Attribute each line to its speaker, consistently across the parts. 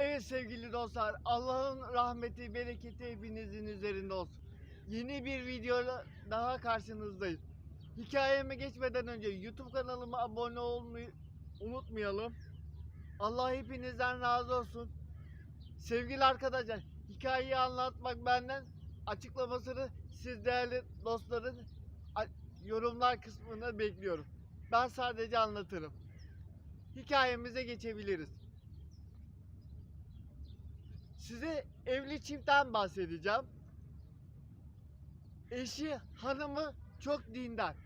Speaker 1: Evet sevgili dostlar, Allah'ın rahmeti, bereketi hepinizin üzerinde olsun. Yeni bir videoyla daha karşınızdayım. Hikayeme geçmeden önce YouTube kanalıma abone olmayı unutmayalım. Allah hepinizden razı olsun. Sevgili arkadaşlar, hikayeyi anlatmak benden, açıklamasını siz değerli dostların yorumlar kısmına bekliyorum. Ben sadece anlatırım. Hikayemize geçebiliriz. Size evli çiftten bahsedeceğim. Eşi, hanımı çok dindar.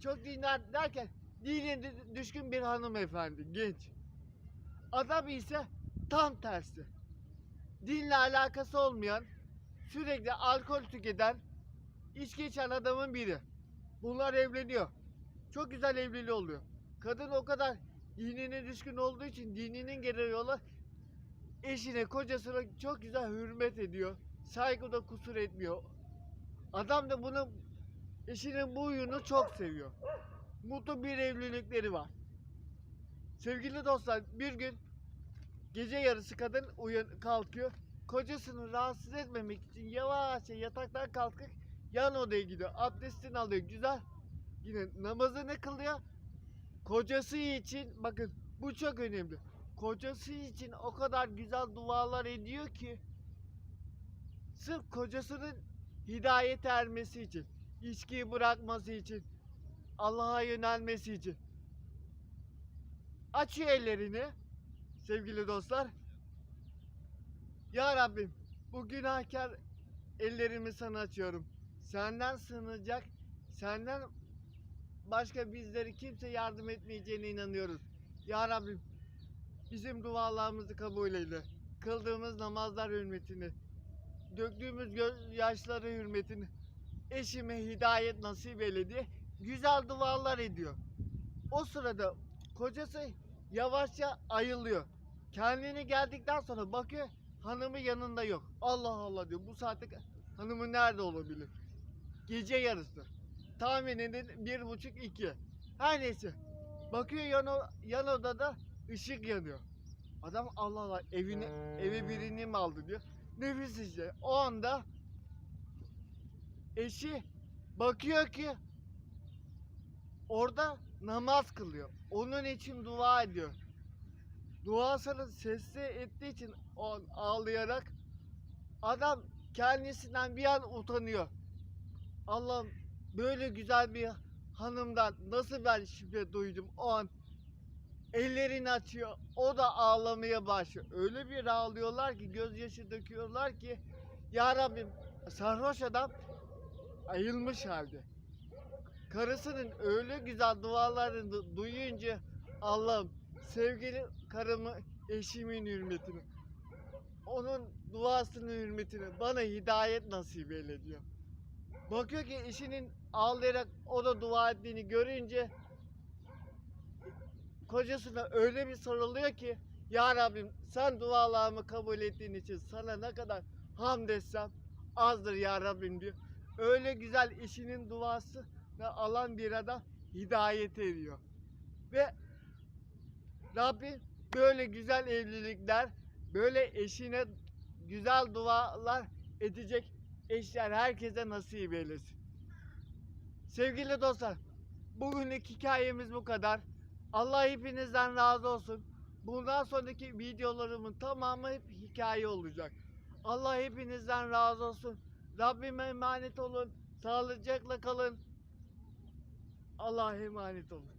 Speaker 1: Çok dindar derken dine dü- düşkün bir hanımefendi, genç. Adam ise tam tersi. Dinle alakası olmayan, sürekli alkol tüketen, içki içen adamın biri. Bunlar evleniyor. Çok güzel evliliği oluyor. Kadın o kadar dinine düşkün olduğu için dininin gereği olan eşine, kocasına çok güzel hürmet ediyor. Saygıda kusur etmiyor. Adam da bunu eşinin bu huyunu çok seviyor. Mutlu bir evlilikleri var. Sevgili dostlar bir gün gece yarısı kadın uyan kalkıyor. Kocasını rahatsız etmemek için yavaşça yataktan kalkıp yan odaya gidiyor. Abdestini alıyor. Güzel. Yine namazını kılıyor. Kocası için bakın bu çok önemli kocası için o kadar güzel dualar ediyor ki sırf kocasının hidayet ermesi için, içkiyi bırakması için, Allah'a yönelmesi için. Açıyor ellerini sevgili dostlar. Ya Rabbim bu günahkar ellerimi sana açıyorum. Senden sığınacak, senden başka bizleri kimse yardım etmeyeceğine inanıyoruz. Ya Rabbim bizim dualarımızı kabul eyle. Kıldığımız namazlar hürmetini, döktüğümüz gözyaşları hürmetini, eşime hidayet nasip eyle diye güzel dualar ediyor. O sırada kocası yavaşça ayılıyor. Kendine geldikten sonra bakıyor hanımı yanında yok. Allah Allah diyor bu saatte hanımı nerede olabilir? Gece yarısı. Tahmin edin bir buçuk iki. Her neyse. Bakıyor yan, yan odada ışık yanıyor. Adam Allah Allah evine eve birini mi aldı diyor. Nefis işte. O anda eşi bakıyor ki orada namaz kılıyor. Onun için dua ediyor. Duasını sesli ettiği için o ağlayarak adam kendisinden bir an utanıyor. Allah'ım böyle güzel bir hanımdan nasıl ben şüphe duydum o an ellerini açıyor. O da ağlamaya başlıyor. Öyle bir ağlıyorlar ki gözyaşı döküyorlar ki Ya Rabbim sarhoş adam ayılmış halde. Karısının öyle güzel dualarını du- duyunca Allah'ım sevgili karımı eşimin hürmetine onun duasının hürmetine bana hidayet nasip eyle diyor. Bakıyor ki eşinin ağlayarak o da dua ettiğini görünce kocasına öyle bir sarılıyor ki Ya Rabbim sen dualarımı kabul ettiğin için sana ne kadar hamd etsem azdır Ya Rabbim diyor. Öyle güzel eşinin duası ve alan bir adam hidayet ediyor. Ve Rabbim böyle güzel evlilikler, böyle eşine güzel dualar edecek eşler herkese nasip eylesin. Sevgili dostlar, bugünlük hikayemiz bu kadar. Allah hepinizden razı olsun. Bundan sonraki videolarımın tamamı hep hikaye olacak. Allah hepinizden razı olsun. Rabbime emanet olun. Sağlıcakla kalın. Allah'a emanet olun.